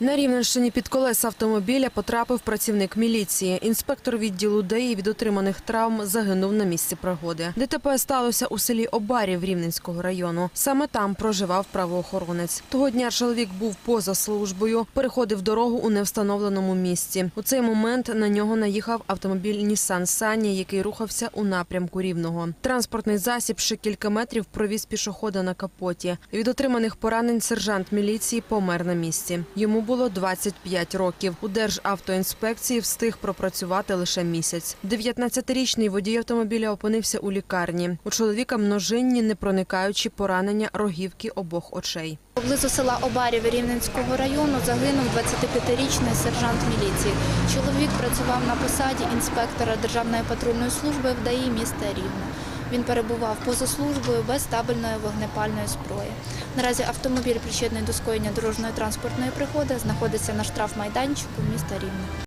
На Рівненщині під колеса автомобіля потрапив працівник міліції. Інспектор відділу ДАІ від отриманих травм загинув на місці пригоди. ДТП сталося у селі Обарів Рівненського району. Саме там проживав правоохоронець. Того дня чоловік був поза службою, переходив дорогу у невстановленому місці. У цей момент на нього наїхав автомобіль Нісан Сані, який рухався у напрямку Рівного. Транспортний засіб ще кілька метрів провіз пішохода на капоті. Від отриманих поранень сержант міліції помер на місці. Йому було 25 років. У Державтоінспекції встиг пропрацювати лише місяць. 19-річний водій автомобіля опинився у лікарні. У чоловіка множинні непроникаючі поранення рогівки обох очей. Поблизу села Обарів Рівненського району загинув 25-річний сержант міліції. Чоловік працював на посаді інспектора Державної патрульної служби в ДАІ міста Рівне. Він перебував поза службою без стабільної вогнепальної зброї. Наразі автомобіль, причетний до скоєння дорожньої транспортної пригоди, знаходиться на штрафмайданчику міста Рівне.